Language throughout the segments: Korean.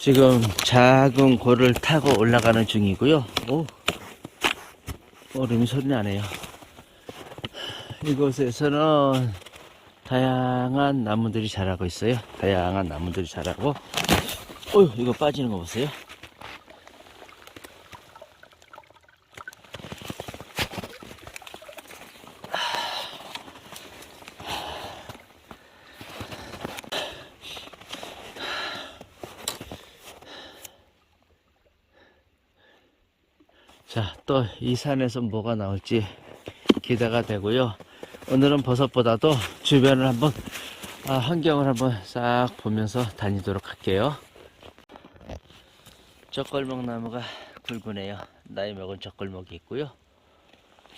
지금 작은 골을 타고 올라가는 중이고요. 오, 얼음이 소리 나네요. 이곳에서는 다양한 나무들이 자라고 있어요. 다양한 나무들이 자라고. 어휴, 이거 빠지는 거 보세요. 자, 또 이 산에서 뭐가 나올지 기대가 되고요. 오늘은 버섯보다도 주변을 한번, 아, 환경을 한번 싹 보면서 다니도록 할게요. 젖골목 나무가 굵으네요. 나이 먹은 젖골목이 있고요.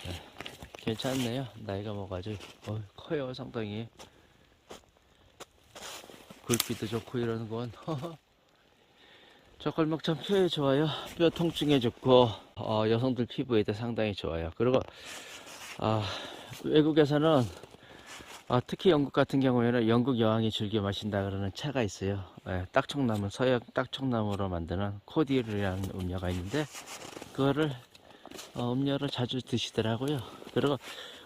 네, 괜찮네요. 나이가 먹어가지고, 어, 커요, 상당히. 굵기도 좋고 이러는 건. 젖골목 참 뼈에 좋아요. 뼈 통증에 좋고 어, 여성들 피부에도 상당히 좋아요. 그리고 아, 외국에서는 아, 특히 영국 같은 경우에는 영국 여왕이 즐겨 마신다 그러는 차가 있어요. 예, 딱총나무 서양 딱총나무로 만드는 코디르라는 음료가 있는데 그거를 어, 음료로 자주 드시더라고요. 그리고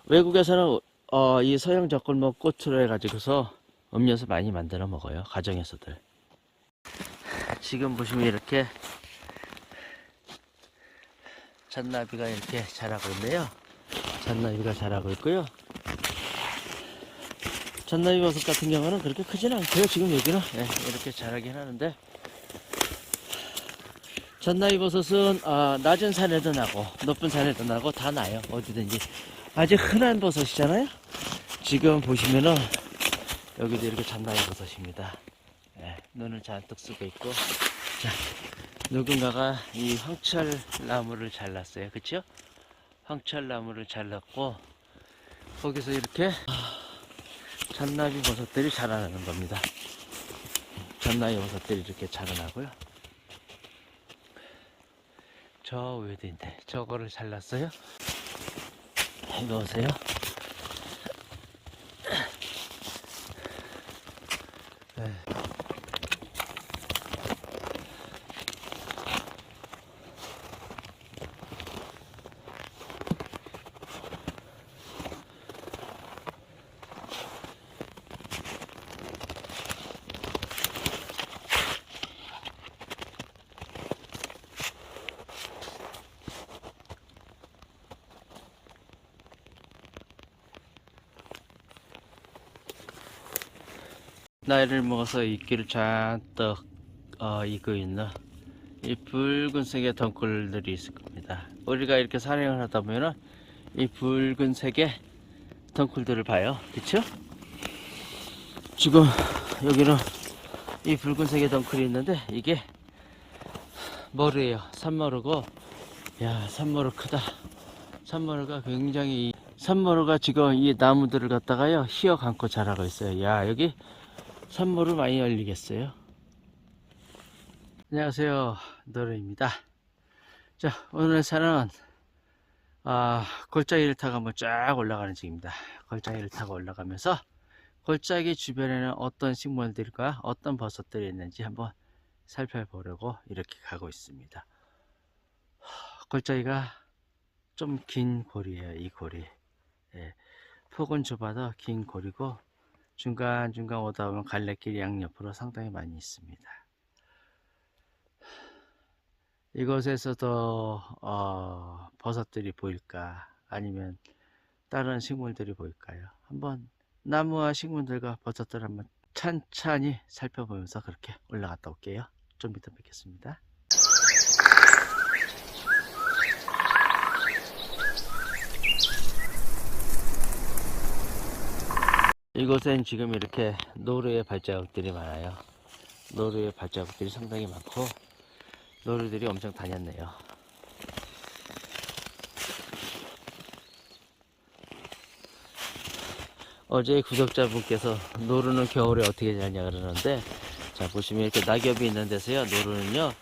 외국에서는 어, 이 서양 젖골목 꽃으로 해가지고서 음료수 많이 만들어 먹어요. 가정에서들. 지금 보시면 이렇게 잔나비가 이렇게 자라고 있네요. 잔나비가 자라고 있고요. 잔나비 버섯 같은 경우는 그렇게 크지는 않고요. 지금 여기는 예, 이렇게 자라긴 하는데 잔나비 버섯은 아, 낮은 산에도 나고 높은 산에도 나고 다 나요. 어디든지 아주 흔한 버섯이잖아요. 지금 보시면은 여기도 이렇게 잔나비 버섯입니다. 예, 눈을 잔뜩 쓰고 있고. 자 누군가가 이 황철나무를 잘랐어요. 그쵸? 황철나무를 잘랐고 거기서 이렇게 잔나비 버섯들이 자라나는 겁니다. 잔나비 버섯들이 이렇게 자라나고요. 저 위에도 있는데 저거를 잘랐어요. 이거 보세요 나이를 먹어서 이끼를 잔뜩 어, 익고 있는 이 붉은색의 덩굴들이 있을 겁니다. 우리가 이렇게 산행을 하다 보면은 이 붉은색의 덩굴들을 봐요. 그쵸? 지금 여기는 이 붉은색의 덩굴이 있는데 이게 머루예요. 산머루고 야 산머루 크다. 산머루가 굉장히 산머루가 지금 이 나무들을 갖다가요 휘어 감고 자라고 있어요. 야 여기 산모를 많이 열리겠어요. 안녕하세요. 노래입니다. 자, 오늘 산은, 아, 골짜기를 타고 한번 쫙 올라가는 중입니다. 골짜기를 타고 올라가면서 골짜기 주변에는 어떤 식물들과 어떤 버섯들이 있는지 한번 살펴보려고 이렇게 가고 있습니다. 골짜기가 좀 긴 고리예요, 이 고리. 예, 폭은 좁아도 긴 고리고 중간중간 오다 보면 갈래길이 양옆으로 상당히 많이 있습니다. 이곳에서도 어, 버섯들이 보일까 아니면 다른 식물들이 보일까요? 한번 나무와 식물들과 버섯들 한번 찬찬히 살펴보면서 그렇게 올라갔다 올게요. 좀 이따 뵙겠습니다. 이곳엔 지금 이렇게 노루의 발자국들이 많아요. 노루의 발자국들이 상당히 많고 노루들이 엄청 다녔네요. 어제 구독자분께서 노루는 겨울에 어떻게 자냐 그러는데 자 보시면 이렇게 낙엽이 있는 데서요 노루는요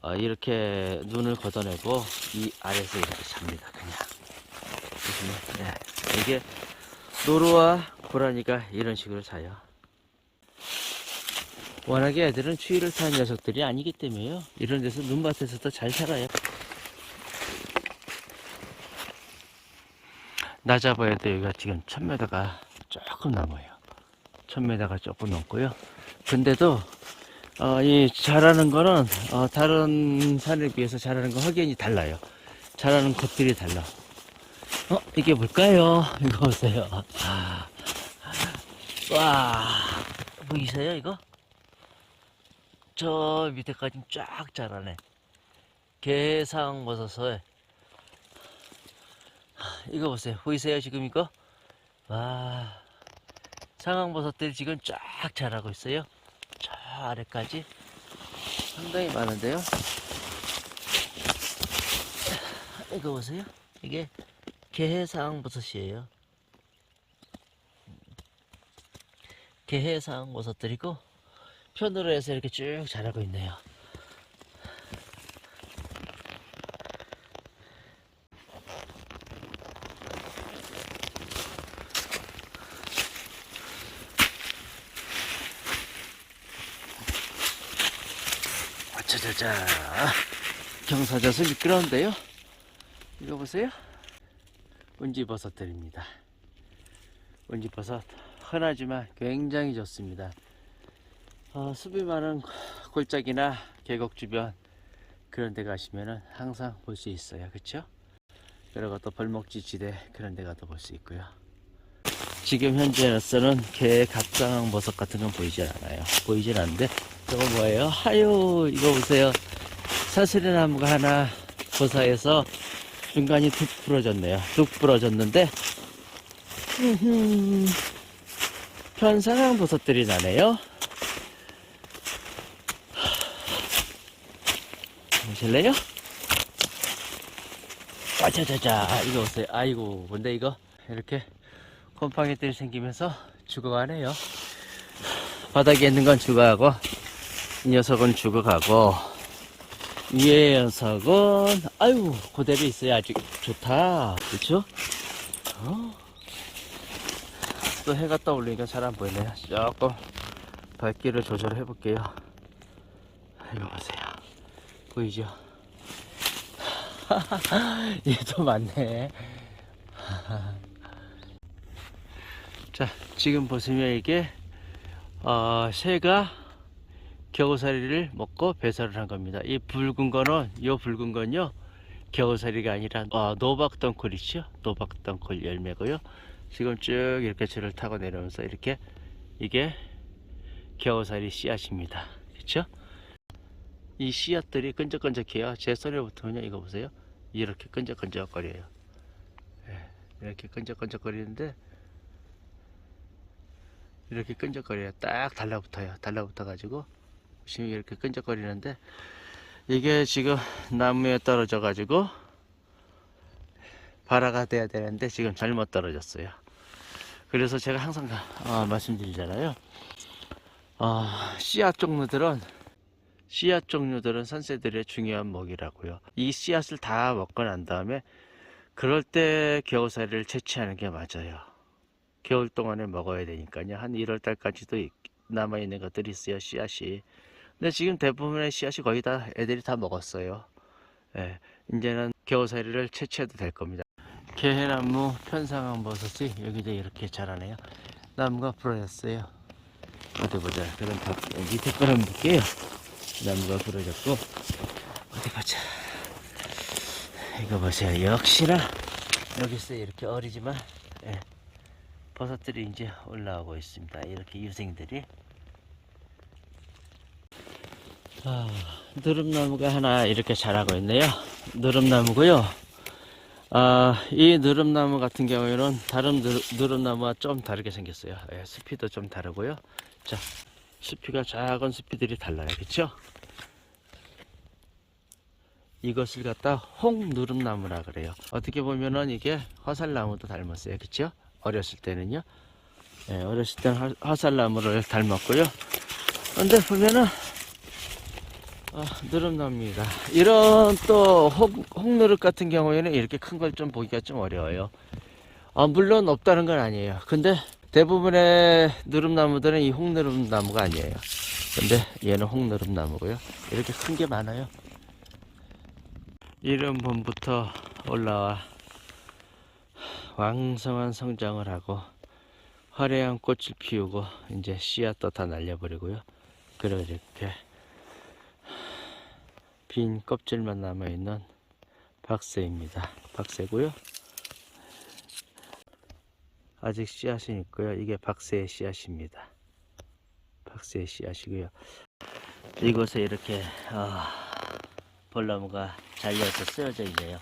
어, 이렇게 눈을 걷어내고 이 아래서 이렇게 잡니다 그냥 보시면 네. 이게 노루와 고라니가 이런 식으로 자요. 워낙에 애들은 추위를 타는 녀석들이 아니기 때문에요. 이런 데서 눈밭에서도 잘 살아요. 나 잡아야 해도 여기가 지금 1000m가 조금 넘어요. 1000m가 조금 넘고요. 근데도 어, 이 자라는 거는 어, 다른 산에 비해서 자라는 건 확연히 달라요. 자라는 것들이 달라. 어 이게 뭘까요? 이거 보세요. 아, 와 보이세요 이거? 저 밑에까지 쫙 자라네. 개상버섯을 이거 보세요. 보이세요 지금 이거? 와 상황버섯들이 지금 쫙 자라고 있어요. 저 아래까지 상당히 많은데요. 이거 보세요. 이게 개해상버섯이에요. 개해상 버섯들이고 편으로 해서 이렇게 쭉 자라고 있네요. 자자자 경사져서 미끄러운데요. 이거 보세요. 운지버섯들입니다. 운지버섯 흔하지만 굉장히 좋습니다. 어, 숲이 많은 골짜기나 계곡 주변 그런 데 가시면은 항상 볼 수 있어요. 그쵸? 그리고 또 벌목지 지대 그런 데 가도 볼 수 있고요. 지금 현재로서는 개 각각 버섯 같은 건 보이질 않아요. 보이질 않는데 저거 뭐예요? 하요 이거 보세요. 사슬이 나무가 하나 고사해서 중간이 툭 부러졌네요. 툭 부러졌는데 음흠, 편상황 버섯들이 나네요 보실래요? 아자자자 이거 보세요 아이고 뭔데 이거 이렇게 곰팡이들이 생기면서 죽어가네요 바닥에 있는 건 죽어가고 이 녀석은 죽어가고 이 녀석은 아유 그대로 있어야 아직 좋다 그렇죠? 어? 또 해가 떠올리니까 잘 안 보이네요 조금 밝기를 조절해 볼게요 이거 보세요 보이죠? 얘도 많네 자 지금 보시면 이게 어, 새가 겨우살이를 먹고 배설을 한 겁니다. 이 붉은 거는 이 붉은 건요 겨우살이가 아니라 어, 노박덩굴이죠. 노박덩굴 열매고요. 지금 쭉 이렇게 줄을 타고 내려오면서 이렇게 이게 겨우살이 씨앗입니다. 그렇죠? 이 씨앗들이 끈적끈적해요. 제 손에 붙으면 이거 보세요. 이렇게 끈적끈적 거려요. 예, 이렇게 끈적끈적 거리는데 이렇게 끈적거려요. 딱 달라붙어요. 달라붙어 가지고 보시면 이렇게 끈적거리는데 이게 지금 나무에 떨어져 가지고 발화가 돼야 되는데 지금 잘못 떨어졌어요. 그래서 제가 항상 어, 말씀드리잖아요. 어, 씨앗 종류들은 씨앗 종류들은 선새들의 중요한 먹이라고요. 이 씨앗을 다 먹고 난 다음에 그럴 때 겨우살이를 채취하는 게 맞아요. 겨울 동안에 먹어야 되니까요. 한 1월 달까지도 남아 있는 것들이 있어요. 씨앗이. 근데 지금 대부분의 씨앗이 거의 다 애들이 다 먹었어요. 예, 이제는 겨우살이를 채취해도 될 겁니다. 개해나무 편상한 버섯이 여기도 이렇게 자라네요. 나무가 부러졌어요. 어디 보자. 그럼 다 밑에 거를 볼게요. 나무가 부러졌고 어디 보자. 이거 보세요. 역시나 여기서 이렇게 어리지만 예, 버섯들이 이제 올라오고 있습니다. 이렇게 유생들이. 아, 누름나무가 하나 이렇게 자라고 있네요. 누름나무고요. 아, 이 누름나무 같은 경우에는 다른 누, 누름나무와 좀 다르게 생겼어요. 예, 숲이도 좀 다르고요. 자, 숲이가 작은 숲이들이 달라요. 그쵸? 이것을 갖다 홍누름나무라 그래요. 어떻게 보면은 이게 화살나무도 닮았어요. 그쵸? 어렸을 때는요. 예, 어렸을 때는 화- 화살나무를 닮았고요. 근데 보면은 아, 누름나무입니다. 이런 또 홍, 홍누릅 같은 경우에는 이렇게 큰 걸 좀 보기가 좀 어려워요. 아, 물론 없다는 건 아니에요. 근데 대부분의 누름나무들은 이 홍누름나무가 아니에요. 근데 얘는 홍너름나무고요. 이렇게 큰 게 많아요. 이런 봄부터 올라와 왕성한 성장을 하고 화려한 꽃을 피우고 이제 씨앗도 다 날려버리고요. 그리고 이렇게 빈 껍질만 남아있는 박새입니다. 박새고요. 아직 씨앗이 있고요. 이게 박새의 씨앗입니다. 박새의 씨앗이고요. 이곳에 이렇게 아, 벌나무가 잘려서 쓰러져 있네요.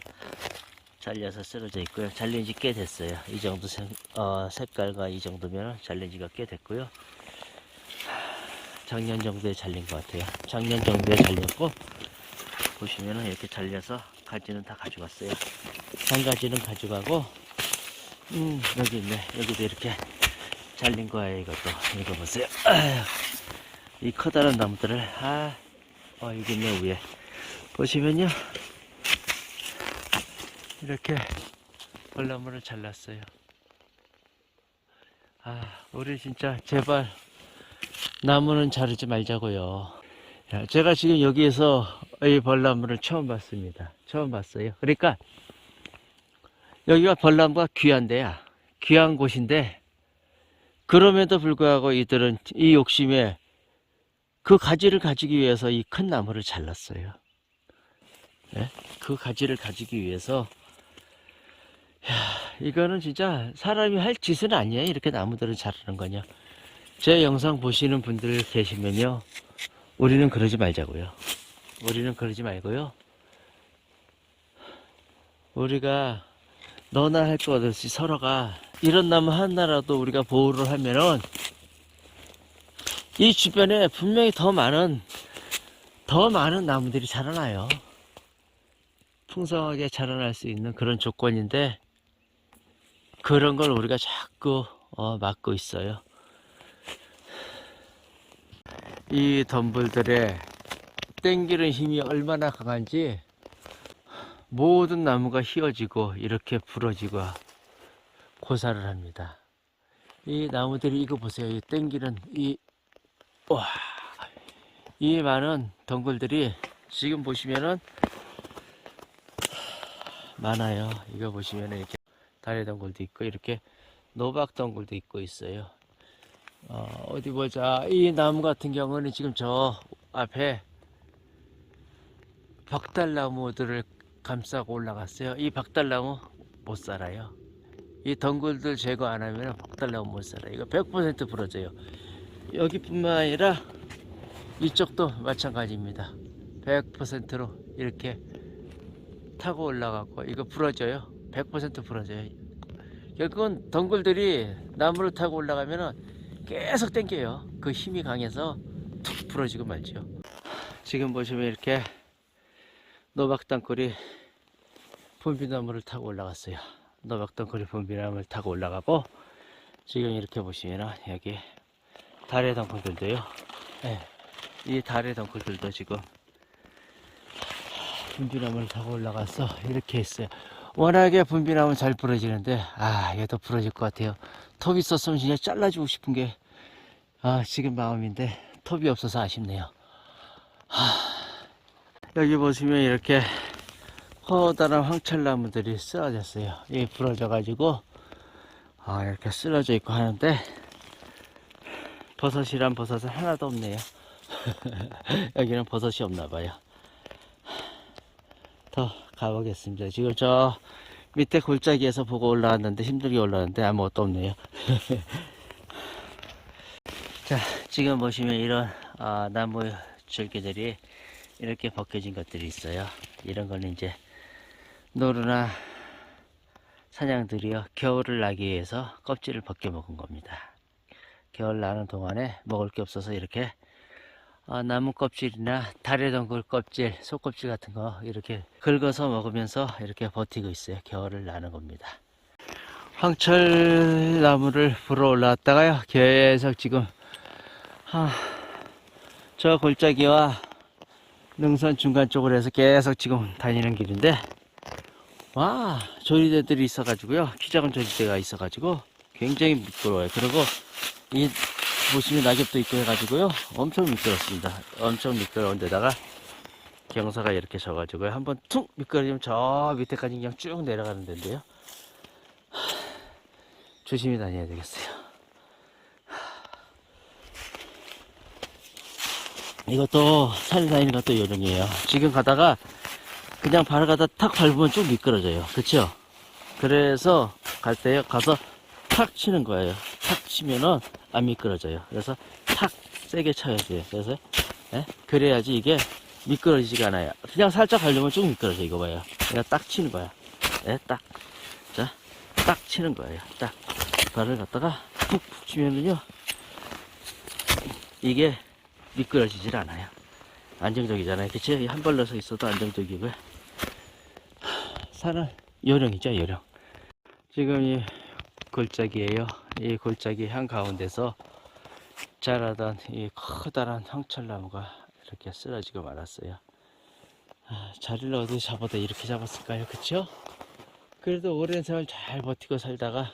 잘려서 쓰러져 있고요. 잘린 지 꽤 됐어요. 이 정도 색, 어, 색깔과 이 정도면 잘린 지가 꽤 됐고요. 작년 정도에 잘린 것 같아요. 작년 정도에 잘렸고 보시면은 이렇게 잘려서 가지는 다 가져갔어요. 한 가지는 가져가고 음 여기 있네. 여기도 이렇게 잘린 거예요. 이것도 이거 보세요. 이 커다란 나무들을 아, 어 여기 있네 위에 보시면요. 이렇게 벌나무를 잘랐어요. 아, 우리 진짜 제발 나무는 자르지 말자고요. 야, 제가 지금 여기에서 이 벌나무를 처음 봤습니다. 처음 봤어요. 그러니까 여기가 벌나무가 귀한 데야. 귀한 곳인데 그럼에도 불구하고 이들은 이 욕심에 그 가지를 가지기 위해서 이 큰 나무를 잘랐어요. 예? 그 가지를 가지기 위해서 야, 이거는 진짜 사람이 할 짓은 아니에요. 이렇게 나무들을 자르는 거냐. 제 영상 보시는 분들 계시면요. 우리는 그러지 말자고요. 우리는 그러지 말고요. 우리가 너나 할 것 없이 서로가 이런 나무 하나라도 우리가 보호를 하면은 이 주변에 분명히 더 많은 더 많은 나무들이 자라나요. 풍성하게 자라날 수 있는 그런 조건인데 그런 걸 우리가 자꾸 어, 막고 있어요. 이 덤불들의 땡기는 힘이 얼마나 강한지 모든 나무가 휘어지고 이렇게 부러지고 고사를 합니다. 이 나무들이 이거 보세요. 이 땡기는 이 와, 이 많은 덩굴들이 지금 보시면은 많아요. 이거 보시면은 이렇게 다리 덩굴도 있고 이렇게 노박 덩굴도 있고 있어요. 어, 어디 보자. 이 나무 같은 경우는 지금 저 앞에 벽달나무들을 감싸고 올라갔어요. 이 벽달나무 못 살아요. 이 덩굴들 제거 안 하면 벽달나무 못 살아요. 이거 100% 부러져요. 여기뿐만 아니라 이쪽도 마찬가지입니다. 100%로 이렇게 타고 올라가고 이거 부러져요. 100% 부러져요. 결국은 덩굴들이 나무를 타고 올라가면은 계속 당겨요. 그 힘이 강해서 툭 부러지고 말죠. 지금 보시면 이렇게 노박땅굴이 분비나무를 타고 올라갔어요. 노박땅굴이 분비나무를 타고 올라가고 지금 이렇게 보시면은 여기 달의 덩굴들도요. 네, 이 달의 덩굴들도 지금 분비나무를 타고 올라가서 이렇게 했어요. 워낙에 분비나무는 잘 부러지는데 아 얘도 부러질 것 같아요. 톱이 있었으면 진짜 잘라주고 싶은 게 아, 지금 마음인데 톱이 없어서 아쉽네요. 하, 여기 보시면 이렇게 커다란 황철나무들이 쓰러졌어요. 이 부러져 가지고 아, 이렇게 쓰러져 있고 하는데 버섯이란 버섯은 하나도 없네요. 여기는 버섯이 없나 봐요. 더 가보겠습니다. 지금 저 밑에 골짜기에서 보고 올라왔는데 힘들게 올라왔는데 아무것도 없네요. 자, 지금 보시면 이런 아, 나무 줄기들이 이렇게 벗겨진 것들이 있어요. 이런 거는 이제 노루나 사냥들이요 겨울을 나기 위해서 껍질을 벗겨 먹은 겁니다. 겨울 나는 동안에 먹을 게 없어서 이렇게 아, 나무 껍질이나 다래 덩굴 껍질, 속껍질 같은 거 이렇게 긁어서 먹으면서 이렇게 버티고 있어요. 겨울을 나는 겁니다. 황철 나무를 불어 올라왔다가요. 계속 지금 아, 저 골짜기와 능선 중간 쪽으로 해서 계속 지금 다니는 길인데 와 조리대들이 있어가지고요. 키 작은 조리대가 있어가지고 굉장히 부끄러워요. 그리고 이 보시면 낙엽도 있고 해가지고요. 엄청 미끄럽습니다. 엄청 미끄러운 데다가 경사가 이렇게 져가지고요. 한번 툭 미끄러지면 저 밑에까지 그냥 쭉 내려가는 데인데요. 하, 조심히 다녀야 되겠어요. 이것도 산에 다니는 것도 요령이에요. 지금 가다가 그냥 발을 가다 탁 밟으면 좀 미끄러져요. 그쵸? 그래서 갈 때 가서 탁 치는 거예요. 탁 치면은 안 미끄러져요. 그래서 탁 세게 쳐야 돼요. 그래서 예? 그래야지 이게 미끄러지지가 않아요. 그냥 살짝 가려면 좀 미끄러져 이거 봐요. 그냥 딱 치는 거야. 예, 딱. 자, 딱 치는 거예요. 딱. 발을 갖다가 푹푹 치면은요. 이게 미끄러지질 않아요. 안정적이잖아요. 그치? 한 발로 서 있어도 안정적이고요. 산은 요령이죠, 요령. 지금 이 골짜기예요. 이 골짜기 한 가운데서 자라던 이 커다란 황철나무가 이렇게 쓰러지고 말았어요. 아, 자리를 어디 잡아도 이렇게 잡았을까요? 그쵸? 그래도 오랜 세월 잘 버티고 살다가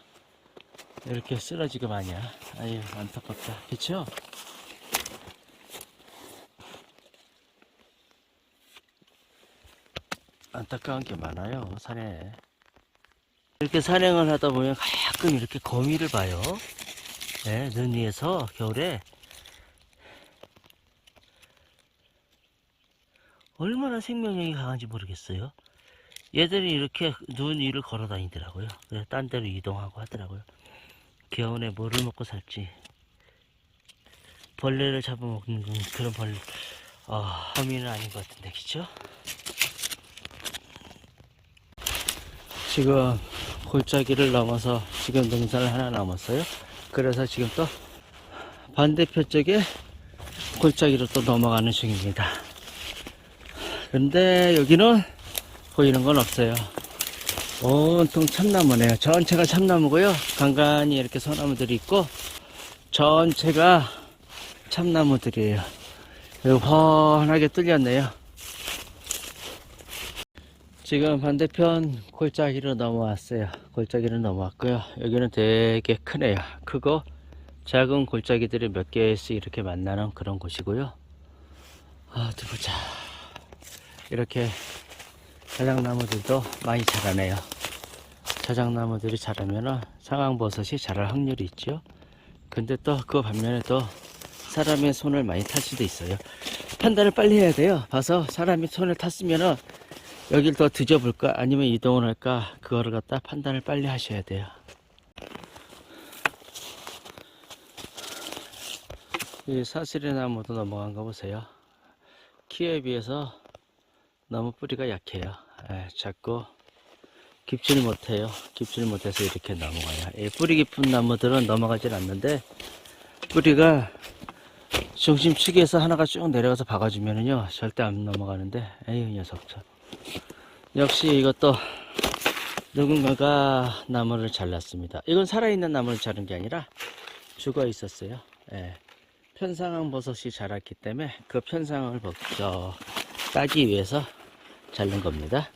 이렇게 쓰러지고 마냐. 아유, 안타깝다. 그쵸? 안타까운 게 많아요, 산에. 이렇게 산행을 하다 보면 가끔 이렇게 거미를 봐요. 네, 눈 위에서 겨울에 얼마나 생명력이 강한지 모르겠어요. 얘들이 이렇게 눈 위를 걸어 다니더라고요. 그래서 딴 데로 이동하고 하더라고요. 겨울에 뭐를 먹고 살지. 벌레를 잡아먹는 그런 벌, 어, 거미는 아닌 것 같은데, 그쵸? 지금 골짜기를 넘어서 지금 능선을 하나 넘었어요. 그래서 지금 또 반대편 쪽에 골짜기로 또 넘어가는 중입니다. 근데 여기는 보이는 건 없어요. 온통 참나무네요. 전체가 참나무고요. 간간히 이렇게 소나무들이 있고 전체가 참나무들이에요. 훤하게 뚫렸네요. 지금 반대편 골짜기로 넘어왔어요. 골짜기로 넘어왔고요. 여기는 되게 크네요. 크고 작은 골짜기들이 몇 개씩 이렇게 만나는 그런 곳이고요. 아, 어디 보자. 이렇게 자작나무들도 많이 자라네요. 자작나무들이 자라면은 상황버섯이 자랄 확률이 있죠. 근데 또 그 반면에 또 사람의 손을 많이 탈 수도 있어요. 판단을 빨리 해야 돼요. 봐서 사람이 손을 탔으면은 여길 더 뒤져볼까? 아니면 이동을 할까? 그거를 갖다 판단을 빨리 하셔야 돼요. 이 사슬의 나무도 넘어간 거 보세요. 키에 비해서 너무 뿌리가 약해요. 예, 자꾸 깊지를 못해요. 깊지를 못해서 이렇게 넘어가요. 이 뿌리 깊은 나무들은 넘어가질 않는데 뿌리가 중심축에서 하나가 쭉 내려가서 박아주면은요 절대 안 넘어가는데 에이 녀석 참 역시 이것도 누군가가 나무를 잘랐습니다. 이건 살아있는 나무를 자른 게 아니라 죽어 있었어요. 예. 편상황 버섯이 자랐기 때문에 그 편상황을 벗겨 따기 위해서 자른 겁니다.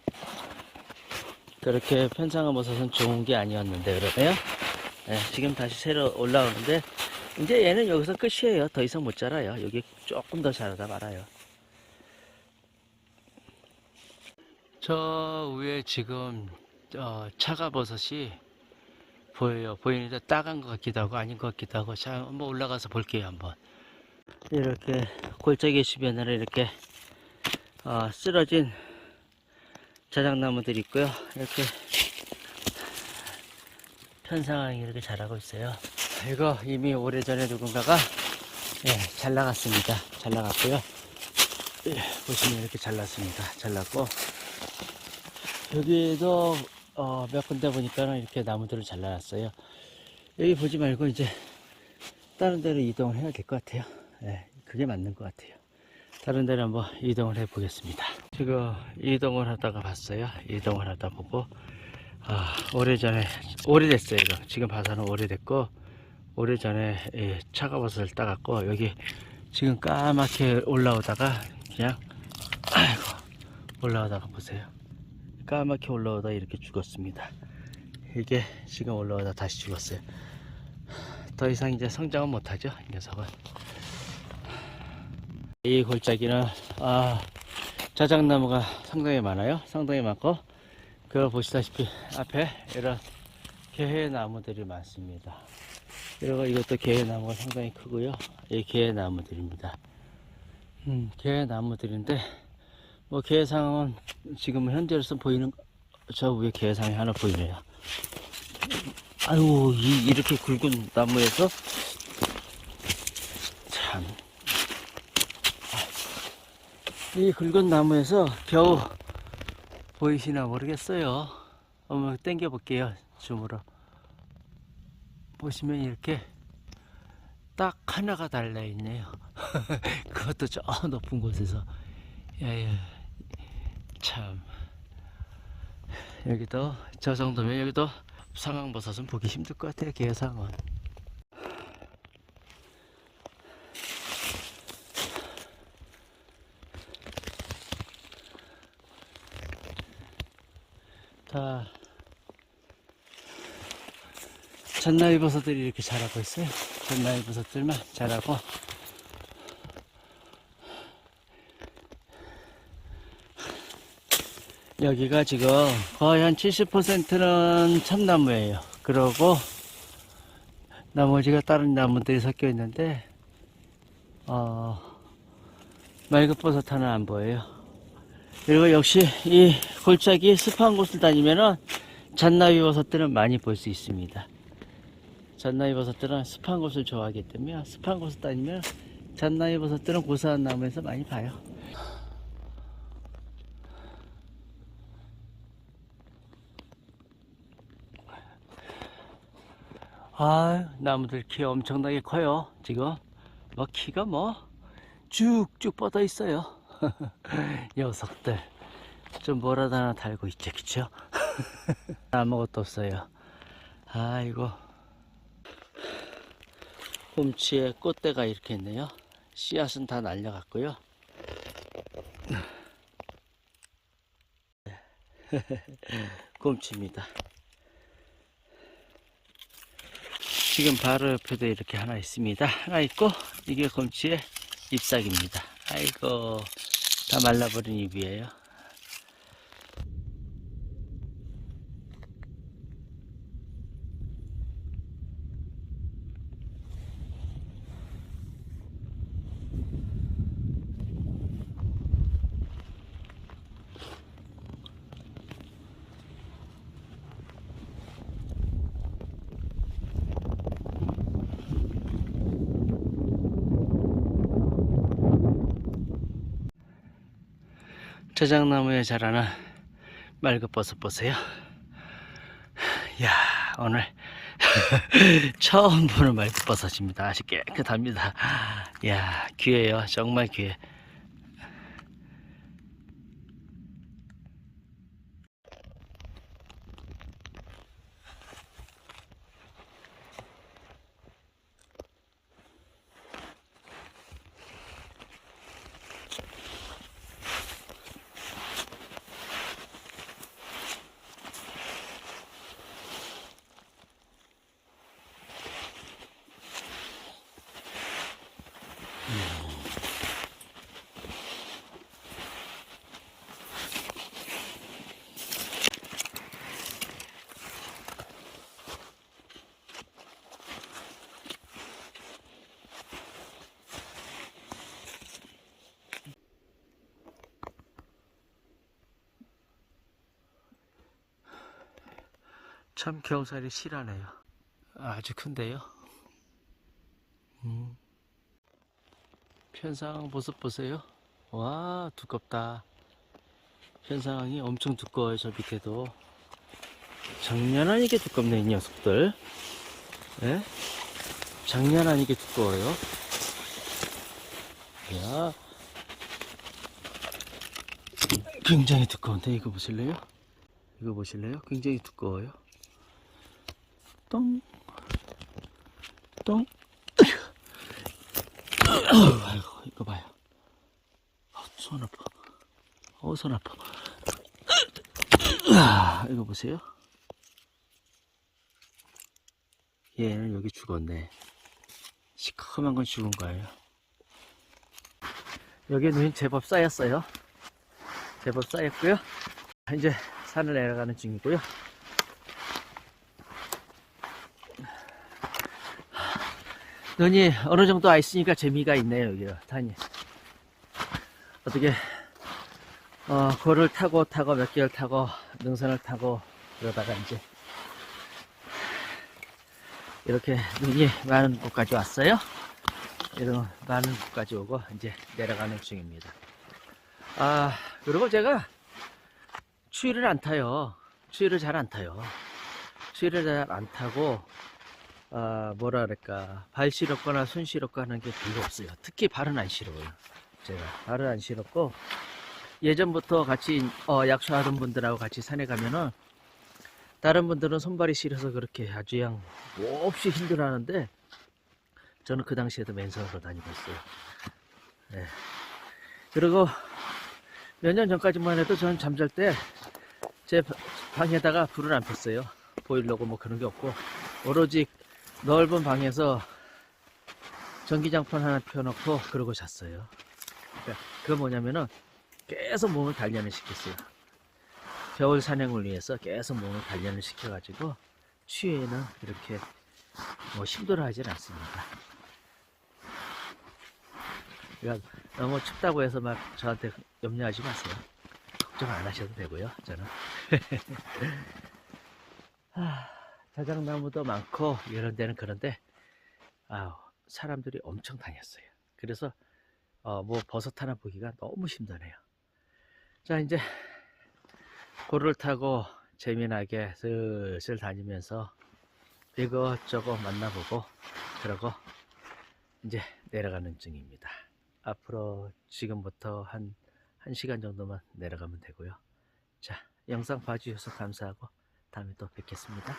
그렇게 편상황 버섯은 좋은 게 아니었는데 그러네요. 예, 지금 다시 새로 올라오는데 이제 얘는 여기서 끝이에요. 더 이상 못 자라요. 여기 조금 더 자라다 말아요. 저 위에 지금 어, 차가버섯이 보여요. 보이는데 따간 것 같기도 하고 아닌 것 같기도 하고 자 한번 올라가서 볼게요 한번. 이렇게 골짜기 주변으로 이렇게 어, 쓰러진 자작나무들이 있고요. 이렇게 편상황이 이렇게 자라고 있어요. 이거 이미 오래전에 누군가가 예, 잘 나갔습니다. 잘 나갔고요. 예, 보시면 이렇게 잘났습니다. 잘났고 여기도 어, 몇 군데 보니까 이렇게 나무들을 잘라놨어요. 여기 보지 말고 이제 다른 데로 이동을 해야 될 것 같아요. 네, 그게 맞는 것 같아요. 다른 데로 한번 이동을 해 보겠습니다. 지금 이동을 하다가 봤어요. 이동을 하다 보고 아, 오래전에 오래됐어요. 이거 지금 봐서는 오래됐고 오래전에 예, 차가버섯을 따갔고 여기 지금 까맣게 올라오다가 그냥 아이고 올라오다가 보세요. 까맣게 올라오다 이렇게 죽었습니다. 이게 지금 올라오다 다시 죽었어요. 더 이상 이제 성장은 못하죠. 이 녀석은. 이 골짜기는 아, 자작나무가 상당히 많아요. 상당히 많고 그 보시다시피 앞에 이런 개나무들이 많습니다. 그리고 이것도 개나무가 상당히 크고요. 이 개나무들입니다. 음, 개나무들인데 뭐 개상은 지금 현재로서 보이는 저 위에 개상이 하나 보이네요. 아유 이, 이렇게 굵은 나무에서 참. 이 굵은 나무에서 겨우 보이시나 모르겠어요. 한번 당겨 볼게요. 줌으로. 보시면 이렇게 딱 하나가 달려 있네요. 그것도 저 높은 곳에서. 야야. 참. 여기도 저 정도면 여기도 상황버섯은 보기 힘들 것 같아요. 개상은. 다 전나이 버섯들이 이렇게 자라고 있어요. 전 나이 버섯들만 자라고 여기가 지금 거의 한 70%는 참나무예요. 그러고 나머지가 다른 나무들이 섞여 있는데 어, 말급버섯 하나 안 보여요. 그리고 역시 이 골짜기 습한 곳을 다니면은 잔나비 버섯들은 많이 볼 수 있습니다. 잔나비 버섯들은 습한 곳을 좋아하기 때문에 습한 곳을 다니면 잔나비 버섯들은 고사한 나무에서 많이 봐요. 아, 나무들 키 엄청나게 커요. 지금 뭐 키가 뭐 쭉쭉 뻗어 있어요. 녀석들 좀 뭐라도 하나 달고 있죠, 그쵸? 아무것도 없어요. 아이고 곰치에 꽃대가 이렇게 있네요. 씨앗은 다 날려갔고요. 곰치입니다. 지금 바로 옆에도 이렇게 하나 있습니다. 하나 있고 이게 곰치의 잎사귀입니다. 아이고 다 말라버린 잎이에요. 저장나무에 자라는 말급버섯 보세요. 야 오늘 처음 보는 말급버섯입니다. 아주 깨끗합니다. 야 귀해요. 정말 귀해. 참 겨우살이 실하네요. 아주 큰데요. 편상 모습 보세요. 와 두껍다. 편상이 엄청 두꺼워요. 저 밑에도. 장난 아니게 두껍네 이 녀석들. 예? 장난 아니게 두꺼워요. 야. 굉장히 두꺼운데 이거 보실래요? 이거 보실래요? 굉장히 두꺼워요. 똥, 똥. 아이고, 이거 봐요. 아, 손 아파. 어, 손 아파. 아, 이거 보세요. 얘는 여기 죽었네. 험한 건 죽은 거예요. 여기 눈이 제법 쌓였어요. 제법 쌓였고요. 이제 산을 내려가는 중이고요. 눈이 어느 정도 와 있으니까 재미가 있네요, 여기가, 산이. 어떻게, 어, 고를 타고 타고 몇 개월 타고 능선을 타고 그러다가 이제 이렇게 눈이 많은 곳까지 왔어요. 이런 많은 곳까지 오고 이제 내려가는 중입니다. 아, 그리고 제가 추위를 안 타요. 추위를 잘 안 타요. 추위를 잘 안 타고 아, 뭐라 그럴까 발 시렵거나 손 시렵고 하는 게 별로 없어요. 특히 발은 안 시려워요. 제가 발은 안 시렵고 예전부터 같이 어, 약초하던 분들하고 같이 산에 가면은 다른 분들은 손발이 시려서 그렇게 아주 그냥 몹시 힘들어하는데 저는 그 당시에도 맨손으로 다니고 있어요. 네. 그리고 몇 년 전까지만 해도 저는 잠잘 때 제 방에다가 불을 안 폈어요. 보일러고 뭐 그런 게 없고 오로지 넓은 방에서 전기장판 하나 펴놓고 그러고 잤어요. 그거 뭐냐면은 계속 몸을 단련을 시켰어요. 겨울 사냥을 위해서 계속 몸을 단련을 시켜가지고 추위에는 이렇게 뭐 힘들어하진 않습니다. 그러니까 너무 춥다고 해서 막 저한테 염려하지 마세요. 걱정 안 하셔도 되고요. 저는 하, 자작나무도 많고 이런 데는 그런데 아 사람들이 엄청 다녔어요. 그래서 어, 뭐 버섯 하나 보기가 너무 힘드네요. 자 이제 고를 타고 재미나게 슬슬 다니면서 이것저것 만나보고 그러고 이제 내려가는 중입니다. 앞으로 지금부터 한 1시간 정도만 내려가면 되고요. 자, 영상 봐주셔서 감사하고 다음에 또 뵙겠습니다.